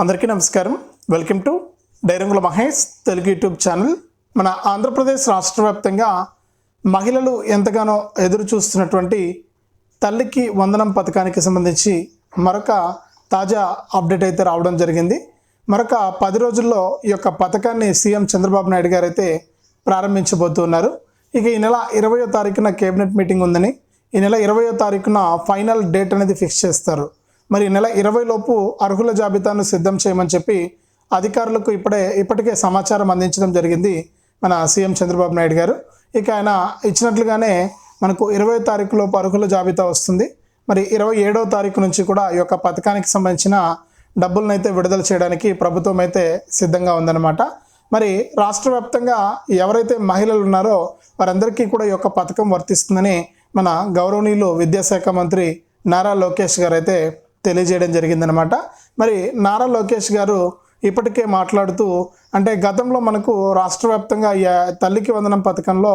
అందరికీ నమస్కారం. Welcome to Dairangula Mahesh Telugu YouTube channel. మన ఆంధ్రప్రదేశ్ రాష్ట్ర వ్యాప్తంగా మహిళలు ఎంతగానో ఎదురు చూస్తున్నటువంటి తల్లికి వందనం పథకానికి సంబంధించి మరొక తాజా అప్డేట్ అయితే రావడం జరిగింది. మరొక పది రోజుల్లో ఈ యొక్క పథకాన్ని సీఎం చంద్రబాబు నాయుడు గారు అయితే ప్రారంభించబోతున్నారు. ఇక ఈ నెల ఇరవయో తారీఖున కేబినెట్ మీటింగ్ ఉందని ఈ నెల ఇరవయో తారీఖున ఫైనల్ డేట్ అనేది ఫిక్స్ చేస్తారు. మరి నెల ఇరవై లోపు అర్హుల జాబితాను సిద్ధం చేయమని చెప్పి అధికారులకు ఇప్పుడే ఇప్పటికే సమాచారం అందించడం జరిగింది మన సీఎం చంద్రబాబు నాయుడు గారు. ఇక ఆయన ఇచ్చినట్లుగానే మనకు ఇరవై తారీఖు లోపు అర్హుల జాబితా వస్తుంది. మరి ఇరవై ఏడవ తారీఖు నుంచి కూడా ఈ యొక్క పథకానికి సంబంధించిన డబ్బులను అయితే విడుదల చేయడానికి ప్రభుత్వం అయితే సిద్ధంగా ఉందన్నమాట. మరి రాష్ట్ర వ్యాప్తంగా ఎవరైతే మహిళలు ఉన్నారో వారందరికీ కూడా ఈ యొక్క పథకం వర్తిస్తుందని మన గౌరవనీయులు విద్యాశాఖ మంత్రి నారా లోకేష్ గారు అయితే తెలియజేయడం జరిగిందనమాట మరి నారా లోకేష్ గారు ఇప్పటికే మాట్లాడుతూ అంటే గతంలో మనకు రాష్ట్ర వ్యాప్తంగా ఈ తల్లికి వందనం పథకంలో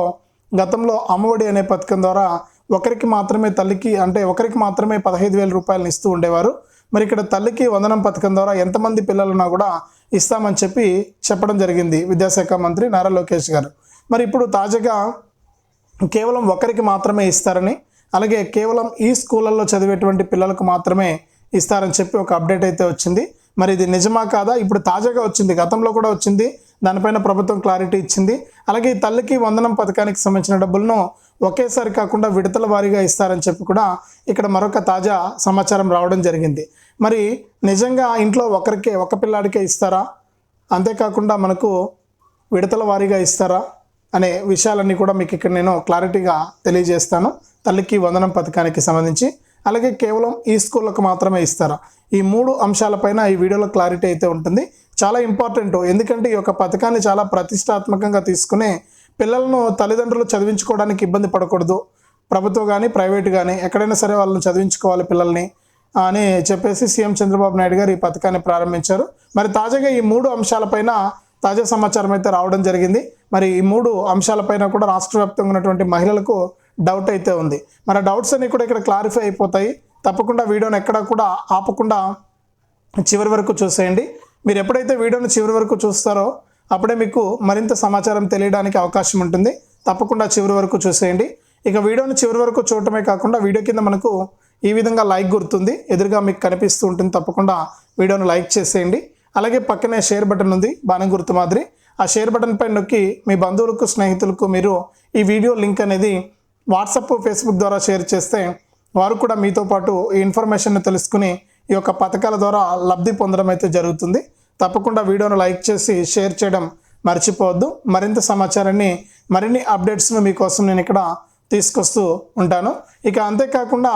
గతంలో అమ్మఒడి అనే పథకం ద్వారా ఒకరికి మాత్రమే తల్లికి అంటే ఒకరికి మాత్రమే పదహైదు వేల రూపాయలను ఇస్తూ ఉండేవారు. మరి ఇక్కడ తల్లికి వందనం పథకం ద్వారా ఎంతమంది పిల్లలున్నా కూడా ఇస్తామని చెప్పి చెప్పడం జరిగింది విద్యాశాఖ మంత్రి నారా లోకేష్ గారు. మరి ఇప్పుడు తాజాగా కేవలం ఒకరికి మాత్రమే ఇస్తారని అలాగే కేవలం ఈ స్కూళ్ళల్లో చదివేటువంటి పిల్లలకు మాత్రమే ఇస్తారని చెప్పి ఒక అప్డేట్ అయితే వచ్చింది. మరి ఇది నిజమా కాదా? ఇప్పుడు తాజాగా వచ్చింది గతంలో కూడా వచ్చింది. దానిపైన ప్రభుత్వం క్లారిటీ ఇచ్చింది. అలాగే ఈ తల్లికి వందనం పథకానికి సంబంధించిన డబ్బులను ఒకేసారి కాకుండా విడతల వారీగా ఇస్తారని చెప్పి కూడా ఇక్కడ మరొక తాజా సమాచారం రావడం జరిగింది. మరి నిజంగా ఇంట్లో ఒకరికే ఒక పిల్లాడికే ఇస్తారా? అంతేకాకుండా మనకు విడతల వారీగా ఇస్తారా? అనే విషయాలన్నీ కూడా మీకు ఇక్కడ నేను క్లారిటీగా తెలియజేస్తాను. తల్లికి వందనం పథకానికి సంబంధించి అలాగే కేవలం ఈ స్కూళ్ళకు మాత్రమే ఇస్తారా? ఈ మూడు అంశాలపైన ఈ వీడియోలో క్లారిటీ అయితే ఉంటుంది. చాలా ఇంపార్టెంట్. ఎందుకంటే ఈ యొక్క పథకాన్ని చాలా ప్రతిష్టాత్మకంగా తీసుకుని పిల్లలను తల్లిదండ్రులు చదివించుకోవడానికి ఇబ్బంది పడకూడదు. ప్రభుత్వం కానీ ప్రైవేట్ కానీ ఎక్కడైనా సరే వాళ్ళని చదివించుకోవాలి పిల్లల్ని అని చెప్పేసి సీఎం చంద్రబాబు నాయుడు గారు ఈ పథకాన్ని ప్రారంభించారు. మరి తాజాగా ఈ మూడు అంశాలపైన తాజా సమాచారం అయితే రావడం జరిగింది. మరి ఈ మూడు అంశాలపైన కూడా రాష్ట్ర వ్యాప్తంగా ఉన్నటువంటి మహిళలకు డౌట్ అయితే ఉంది. మన డౌట్స్ అన్ని కూడా ఇక్కడ క్లారిఫై అయిపోతాయి. తప్పకుండా వీడియోని ఎక్కడా కూడా ఆపకుండా చివరి వరకు చూసేయండి. మీరు ఎప్పుడైతే వీడియోని చివరి వరకు చూస్తారో అప్పుడే మీకు మరింత సమాచారం తెలియడానికి అవకాశం ఉంటుంది. తప్పకుండా చివరి వరకు చూసేయండి. ఇక వీడియోని చివరి వరకు చూడటమే కాకుండా వీడియో కింద మనకు ఈ విధంగా లైక్ గుర్తుంది. ఎదురుగా మీకు కనిపిస్తూ ఉంటుంది. తప్పకుండా వీడియోను లైక్ చేసేయండి. అలాగే పక్కనే షేర్ బటన్ ఉంది. బాణం గుర్తు మాదిరి. ఆ షేర్ బటన్ పై నొక్కి మీ బంధువులకు స్నేహితులకు మీరు ఈ వీడియో లింక్ అనేది వాట్సప్ ఫేస్బుక్ ద్వారా షేర్ చేస్తే వారు కూడా మీతో పాటు ఈ ఇన్ఫర్మేషన్ను తెలుసుకుని ఈ యొక్క పథకాల ద్వారా లబ్ధి పొందడం అయితే జరుగుతుంది. తప్పకుండా వీడియోను లైక్ చేసి షేర్ చేయడం మర్చిపోవద్దు. మరింత సమాచారాన్ని మరిన్ని అప్డేట్స్ను మీకోసం నేను ఇక్కడ తీసుకొస్తూ ఉంటాను. ఇక అంతేకాకుండా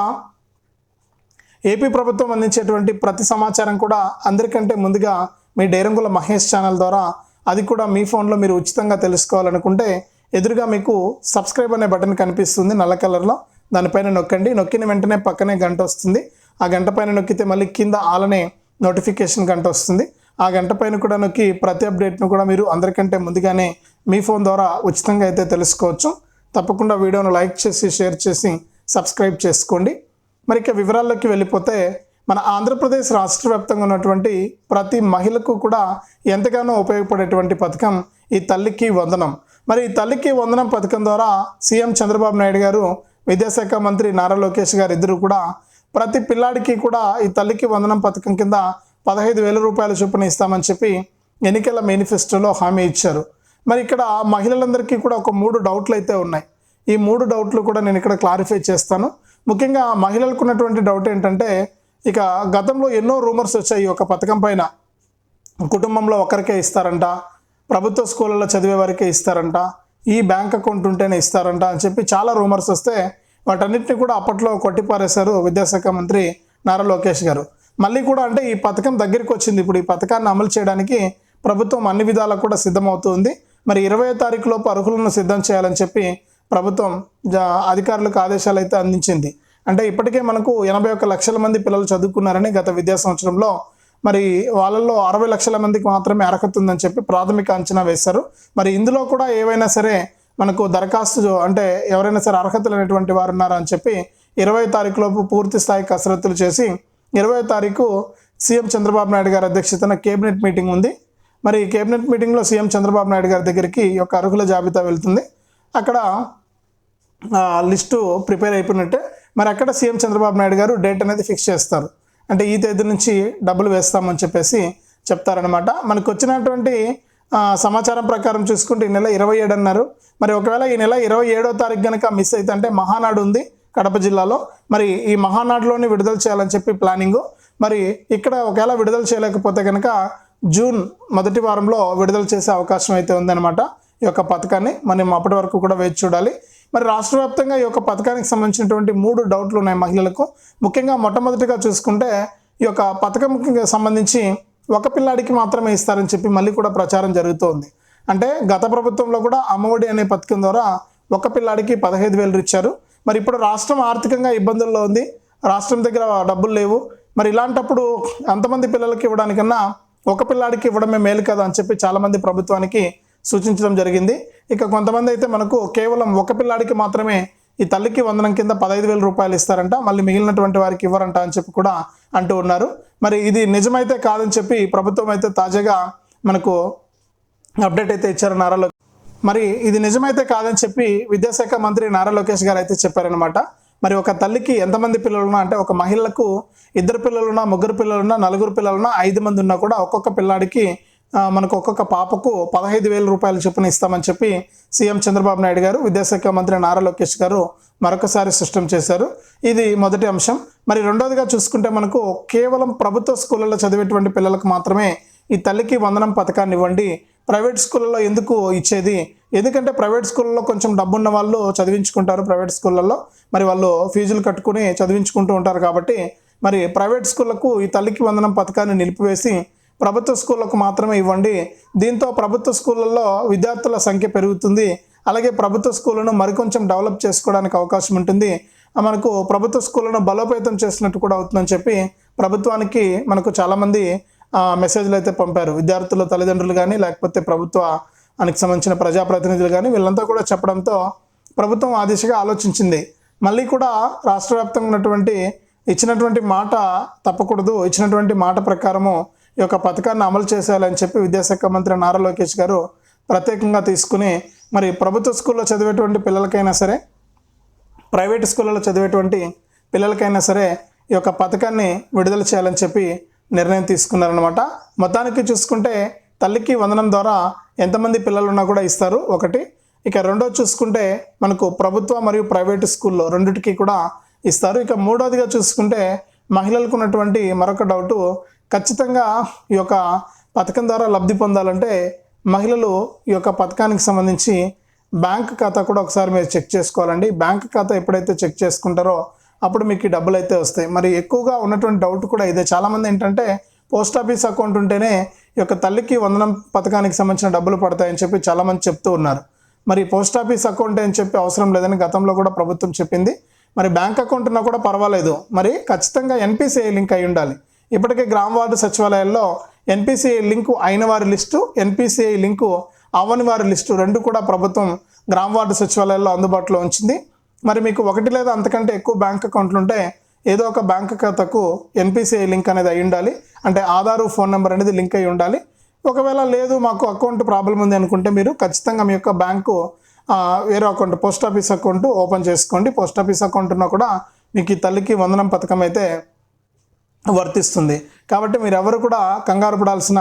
ఏపీ ప్రభుత్వం అందించేటువంటి ప్రతి సమాచారం కూడా అందరికంటే ముందుగా మీ డైరంగుల మహేష్ ఛానల్ ద్వారా అది కూడా మీ ఫోన్లో మీరు ఉచితంగా తెలుసుకోవాలనుకుంటే ఎదురుగా మీకు సబ్స్క్రైబ్ అనే బటన్ కనిపిస్తుంది నల్ల కలర్లో. దానిపైన నొక్కండి. నొక్కిన వెంటనే పక్కనే గంట వస్తుంది. ఆ గంట పైన నొక్కితే మళ్ళీ కింద ఆలనే నోటిఫికేషన్ గంట వస్తుంది. ఆ గంట పైన కూడా నొక్కి ప్రతి అప్డేట్ను కూడా మీరు అందరికంటే ముందుగానే మీ ఫోన్ ద్వారా ఉచితంగా అయితే తెలుసుకోవచ్చు. తప్పకుండా వీడియోను లైక్ చేసి షేర్ చేసి సబ్స్క్రైబ్ చేసుకోండి. మరి ఇక వివరాల్లోకి వెళ్ళిపోతే మన ఆంధ్రప్రదేశ్ రాష్ట్ర వ్యాప్తంగా ఉన్నటువంటి ప్రతి మహిళకు కూడా ఎంతగానో ఉపయోగపడేటువంటి పథకం ఈ తల్లికి వందనం. మరి ఈ తల్లికి వందనం పథకం ద్వారా సీఎం చంద్రబాబు నాయుడు గారు విద్యాశాఖ మంత్రి నారా లోకేష్ గారు ఇద్దరు కూడా ప్రతి పిల్లాడికి కూడా ఈ తల్లికి వందనం పథకం కింద పదహైదు వేల రూపాయల చొప్పున ఇస్తామని చెప్పి ఎన్నికల మేనిఫెస్టోలో హామీ ఇచ్చారు. మరి ఇక్కడ మహిళలందరికీ కూడా ఒక మూడు డౌట్లు అయితే ఉన్నాయి. ఈ మూడు డౌట్లు కూడా నేను ఇక్కడ క్లారిఫై చేస్తాను. ముఖ్యంగా మహిళలకు ఉన్నటువంటి డౌట్ ఏంటంటే ఇక గతంలో ఎన్నో రూమర్స్ వచ్చాయి. ఈ యొక్క పథకం పైన కుటుంబంలో ఒకరికే ఇస్తారంట ప్రభుత్వ స్కూళ్ళలో చదివే వారికే ఇస్తారంట ఈ బ్యాంక్ అకౌంట్ ఉంటేనే ఇస్తారంట అని చెప్పి చాలా రూమర్స్ వస్తే వాటన్నిటిని కూడా అప్పట్లో కొట్టిపారేశారు విద్యాశాఖ మంత్రి నారా లోకేష్ గారు. మళ్ళీ కూడా అంటే ఈ పథకం దగ్గరికి వచ్చింది. ఇప్పుడు ఈ పథకాన్ని అమలు చేయడానికి ప్రభుత్వం అన్ని విధాలా కూడా సిద్ధమవుతుంది. మరి ఇరవై తారీఖు లోపు అర్హులను సిద్ధం చేయాలని చెప్పి ప్రభుత్వం అధికారులకు ఆదేశాలు అయితే అందించింది. అంటే ఇప్పటికే మనకు ఎనభై ఒక్క లక్షల మంది పిల్లలు చదువుకున్నారని గత విద్యా సంవత్సరంలో మరి వాళ్ళల్లో అరవై లక్షల మందికి మాత్రమే అర్హత ఉందని చెప్పి ప్రాథమిక అంచనా వేశారు. మరి ఇందులో కూడా ఏవైనా సరే మనకు దరఖాస్తు అంటే ఎవరైనా సరే అర్హతలు అనేటువంటి వారు ఉన్నారా అని చెప్పి ఇరవై తారీఖులోపు పూర్తి స్థాయి కసరత్తులు చేసి ఇరవై తారీఖు సీఎం చంద్రబాబు నాయుడు గారి అధ్యక్షతన కేబినెట్ మీటింగ్ ఉంది. మరి కేబినెట్ మీటింగ్లో సీఎం చంద్రబాబు నాయుడు గారి దగ్గరికి ఒక యొక్క అర్హుల జాబితా వెళ్తుంది. అక్కడ లిస్టు ప్రిపేర్ అయిపోయినట్టే. మరి అక్కడ సీఎం చంద్రబాబు నాయుడు గారు డేట్ అనేది ఫిక్స్ చేస్తారు. అంటే ఈ తేదీ నుంచి డబ్బులు వేస్తామని చెప్పేసి చెప్తారనమాట మనకు వచ్చినటువంటి సమాచారం ప్రకారం చూసుకుంటే ఈ నెల ఇరవై ఏడు అన్నారు. మరి ఒకవేళ ఈ నెల ఇరవై ఏడో తారీఖు కనుక మిస్ అయితే అంటే మహానాడు ఉంది కడప జిల్లాలో. మరి ఈ మహానాడులోని విడుదల చేయాలని చెప్పి ప్లానింగు. మరి ఇక్కడ ఒకవేళ విడుదల చేయలేకపోతే కనుక జూన్ మొదటి వారంలో విడుదల చేసే అవకాశం అయితే ఉందన్నమాట ఈ యొక్క పథకాన్ని. మనం అప్పటి వరకు కూడా వేచి చూడాలి. మరి రాష్ట్ర వ్యాప్తంగా ఈ యొక్క పథకానికి సంబంధించినటువంటి మూడు డౌట్లు ఉన్నాయి మహిళలకు. ముఖ్యంగా మొట్టమొదటిగా చూసుకుంటే ఈ యొక్క పథకం సంబంధించి ఒక పిల్లాడికి మాత్రమే ఇస్తారని చెప్పి మళ్ళీ కూడా ప్రచారం జరుగుతోంది. అంటే గత ప్రభుత్వంలో కూడా అమ్మఒడి అనే పథకం ద్వారా ఒక పిల్లాడికి పదహైదు వేలు ఇచ్చారు. మరి ఇప్పుడు రాష్ట్రం ఆర్థికంగా ఇబ్బందుల్లో ఉంది. రాష్ట్రం దగ్గర డబ్బులు లేవు. మరి ఇలాంటప్పుడు అంతమంది పిల్లలకి ఇవ్వడానికన్నా ఒక పిల్లాడికి ఇవ్వడమే మేలు కదా అని చెప్పి చాలామంది ప్రభుత్వానికి సూచించడం జరిగింది. ఇక కొంతమంది అయితే మనకు కేవలం ఒక పిల్లాడికి మాత్రమే ఈ తల్లికి వందనం కింద పదహైదు వేల రూపాయలు ఇస్తారంట మళ్ళీ మిగిలినటువంటి వారికి ఇవ్వరంట అని చెప్పి కూడా అంటూ ఉన్నారు. మరి ఇది నిజమైతే కాదని చెప్పి ప్రభుత్వం అయితే తాజాగా మనకు అప్డేట్ అయితే ఇచ్చారు నారా లోకేష్. మరి ఇది నిజమైతే కాదని చెప్పి విద్యాశాఖ మంత్రి నారా లోకేష్ గారు అయితే చెప్పారనమాట మరి ఒక తల్లికి ఎంతమంది పిల్లలున్నా అంటే ఒక మహిళకు ఇద్దరు పిల్లలున్నా ముగ్గురు పిల్లలున్నా నలుగురు పిల్లలున్నా ఐదు మంది ఉన్నా కూడా ఒక్కొక్క పిల్లాడికి మనకు ఒక్కొక్క పాపకు పదహైదు వేల రూపాయల చొప్పున ఇస్తామని చెప్పి సీఎం చంద్రబాబు నాయుడు గారు విద్యాశాఖ మంత్రి నారా లోకేష్ గారు మరొకసారి స్పష్టం చేశారు. ఇది మొదటి అంశం. మరి రెండోదిగా చూసుకుంటే మనకు కేవలం ప్రభుత్వ స్కూళ్ళలో చదివేటువంటి పిల్లలకు మాత్రమే ఈ తల్లికి వందనం పథకాన్ని ఇవ్వండి. ప్రైవేట్ స్కూళ్ళలో ఎందుకు ఇచ్చేది? ఎందుకంటే ప్రైవేట్ స్కూళ్ళలో కొంచెం డబ్బున్న వాళ్ళు చదివించుకుంటారు ప్రైవేట్ స్కూళ్ళల్లో. మరి వాళ్ళు ఫీజులు కట్టుకుని చదివించుకుంటూ ఉంటారు కాబట్టి మరి ప్రైవేట్ స్కూళ్ళకు ఈ తల్లికి వందనం పథకాన్ని నిలిపివేసి ప్రభుత్వ స్కూళ్ళకు మాత్రమే ఇవ్వండి. దీంతో ప్రభుత్వ స్కూళ్ళల్లో విద్యార్థుల సంఖ్య పెరుగుతుంది. అలాగే ప్రభుత్వ స్కూళ్ళను మరికొంచెం డెవలప్ చేసుకోవడానికి అవకాశం ఉంటుంది. మనకు ప్రభుత్వ స్కూళ్ళను బలోపేతం చేసినట్టు కూడా అవుతుందని చెప్పి ప్రభుత్వానికి మనకు చాలామంది మెసేజ్లు అయితే పంపారు. విద్యార్థుల తల్లిదండ్రులు కానీ లేకపోతే ప్రభుత్వానికి సంబంధించిన ప్రజాప్రతినిధులు కానీ వీళ్ళంతా కూడా చెప్పడంతో ప్రభుత్వం ఆ దిశగా ఆలోచించింది. మళ్ళీ కూడా రాష్ట్ర వ్యాప్తంగా ఉన్నటువంటి ఇచ్చినటువంటి మాట తప్పకూడదు. ఇచ్చినటువంటి మాట ప్రకారము ఈ యొక్క పథకాన్ని అమలు చేసేయాలని చెప్పి విద్యాశాఖ మంత్రి నారా లోకేష్ గారు ప్రత్యేకంగా తీసుకుని మరి ప్రభుత్వ స్కూల్లో చదివేటువంటి పిల్లలకైనా సరే ప్రైవేట్ స్కూళ్ళలో చదివేటువంటి పిల్లలకైనా సరే ఈ యొక్క పథకాన్ని విడుదల చేయాలని చెప్పి నిర్ణయం తీసుకున్నారనమాట మొత్తానికి చూసుకుంటే తల్లికి వందనం ద్వారా ఎంతమంది పిల్లలు ఉన్నా కూడా ఇస్తారు ఒకటి. ఇక రెండో చూసుకుంటే మనకు ప్రభుత్వ మరియు ప్రైవేటు స్కూల్లో రెండిటికి కూడా ఇస్తారు. ఇక మూడోదిగా చూసుకుంటే మహిళలకు ఉన్నటువంటి మరొక డౌటు ఖచ్చితంగా ఈ యొక్క పథకం ద్వారా లబ్ధి పొందాలంటే మహిళలు ఈ యొక్క పథకానికి సంబంధించి బ్యాంక్ ఖాతా కూడా ఒకసారి మీరు చెక్ చేసుకోవాలండి. బ్యాంక్ ఖాతా ఎప్పుడైతే చెక్ చేసుకుంటారో అప్పుడు మీకు ఈ డబ్బులు అయితే వస్తాయి. మరి ఎక్కువగా ఉన్నటువంటి డౌట్ కూడా ఇదే. చాలామంది ఏంటంటే పోస్ట్ ఆఫీస్ అకౌంట్ ఉంటేనే ఈ యొక్క తల్లికి వందనం పథకానికి సంబంధించిన డబ్బులు పడతాయని చెప్పి చాలామంది చెప్తూ ఉన్నారు. మరి పోస్ట్ ఆఫీస్ అకౌంట్ అని చెప్పి అవసరం లేదని గతంలో కూడా ప్రభుత్వం చెప్పింది. మరి బ్యాంక్ అకౌంట్ ఉన్నా కూడా పర్వాలేదు. మరి ఖచ్చితంగా ఎన్పిసిఐ లింక్ అయి ఉండాలి. ఇప్పటికే గ్రామ వార్డు సచివాలయాల్లో ఎన్పిసిఐ లింకు అయిన వారి లిస్టు ఎన్పిసిఐ లింకు అవ్వని వారి లిస్టు రెండు కూడా ప్రభుత్వం గ్రామ వార్డు సచివాలయాల్లో అందుబాటులో ఉంచింది. మరి మీకు ఒకటి లేదా అంతకంటే ఎక్కువ బ్యాంక్ అకౌంట్లు ఉంటే ఏదో ఒక బ్యాంక్ ఖాతాకు ఎన్పిసిఐ లింక్ అనేది అయి ఉండాలి. అంటే ఆధారు ఫోన్ నెంబర్ అనేది లింక్ అయి ఉండాలి. ఒకవేళ లేదు మాకు అకౌంట్ ప్రాబ్లం ఉంది అనుకుంటే మీరు ఖచ్చితంగా మీ యొక్క బ్యాంకు వేరే account post office account open చేసుకోండి. పోస్ట్ ఆఫీస్ అకౌంట్ ఉన్నా కూడా మీకు ఈ తల్లికి వందనం పథకం అయితే వర్తిస్తుంది. కాబట్టి మీరు ఎవరు కూడా కంగారు పడాల్సిన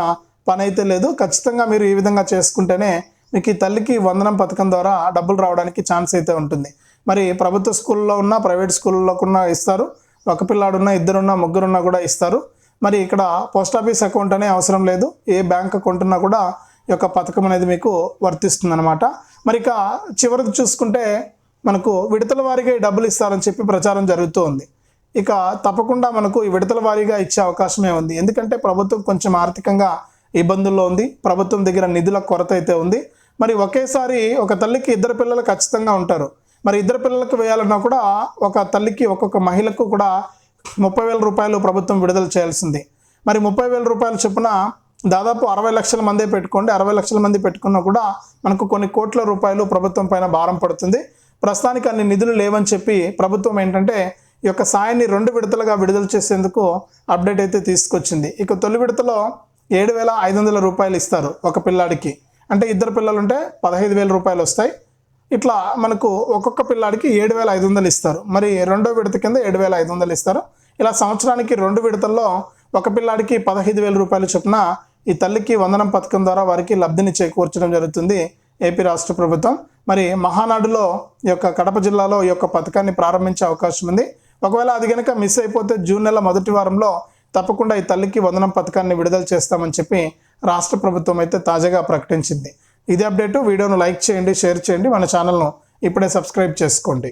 పని అయితే లేదు. ఖచ్చితంగా మీరు ఈ విధంగా చేసుకుంటేనే మీకు ఈ తల్లికి వందనం పథకం ద్వారా డబ్బులు రావడానికి ఛాన్స్ అయితే ఉంటుంది. మరి ప్రభుత్వ స్కూల్లో ఉన్న ప్రైవేట్ స్కూల్లో కూడా ఇస్తారు. ఒక పిల్లాడున్నా ఇద్దరున్నా ముగ్గురున్నా కూడా ఇస్తారు. మరి ఇక్కడ పోస్ట్ ఆఫీస్ అకౌంట్ అనే అవసరం లేదు. ఏ బ్యాంక్ అకౌంట్ ఉన్నా కూడా ఈ యొక్క పథకం అనేది మీకు వర్తిస్తుంది అనమాట మరి ఇక చివరికి చూసుకుంటే మనకు విడతల వారికి డబ్బులు ఇస్తారని చెప్పి ప్రచారం జరుగుతూ ఉంది. ఇక తప్పకుండా మనకు ఈ విడతల వారీగా ఇచ్చే అవకాశమే ఉంది. ఎందుకంటే ప్రభుత్వం కొంచెం ఆర్థికంగా ఇబ్బందుల్లో ఉంది. ప్రభుత్వం దగ్గర నిధుల కొరత అయితే ఉంది. మరి ఒకేసారి ఒక తల్లికి ఇద్దరు పిల్లలు ఖచ్చితంగా ఉంటారు. మరి ఇద్దరు పిల్లలకు వేయాలన్నా కూడా ఒక తల్లికి ఒక్కొక్క మహిళకు కూడా ముప్పై వేల రూపాయలు ప్రభుత్వం విడుదల చేయాల్సింది. మరి ముప్పై వేల రూపాయలు చొప్పున దాదాపు అరవై లక్షల మందే పెట్టుకోండి. అరవై లక్షల మంది పెట్టుకున్నా కూడా మనకు కొన్ని కోట్ల రూపాయలు ప్రభుత్వం పైన భారం పడుతుంది. ప్రస్తుతానికి అన్ని నిధులు లేవని చెప్పి ప్రభుత్వం ఏంటంటే ఈ యొక్క సాయాన్ని రెండు విడతలుగా విడుదల చేసేందుకు అప్డేట్ అయితే తీసుకొచ్చింది. ఇక తొలి విడతలో ఏడు వేల ఐదు వందల రూపాయలు ఇస్తారు ఒక పిల్లాడికి. అంటే ఇద్దరు పిల్లలు ఉంటే పదహైదు వేల రూపాయలు వస్తాయి. ఇట్లా మనకు ఒక్కొక్క పిల్లాడికి ఏడు వేల ఐదు వందలు ఇస్తారు. మరి రెండో విడత కింద ఏడు వేల ఐదు వందలు ఇస్తారు. ఇలా సంవత్సరానికి రెండు విడతల్లో ఒక పిల్లాడికి పదహైదు వేల రూపాయలు చొప్పున ఈ తల్లికి వందనం పథకం ద్వారా వారికి లబ్ధిని చేకూర్చడం జరుగుతుంది ఏపీ రాష్ట్ర ప్రభుత్వం. మరి మహానాడులో ఈ యొక్క కడప జిల్లాలో ఈ యొక్క పథకాన్ని ప్రారంభించే అవకాశం ఉంది. ఒకవేళ అది కనుక మిస్ అయిపోతే జూన్ నెల మొదటి వారంలో తప్పకుండా ఈ తల్లికి వందనం పథకాన్ని విడుదల చేస్తామని చెప్పి రాష్ట్ర ప్రభుత్వం అయితే తాజాగా ప్రకటించింది. ఇది అప్డేటు. వీడియోను లైక్ చేయండి షేర్ చేయండి. మన ఛానల్ను ఇప్పుడే సబ్స్క్రైబ్ చేసుకోండి.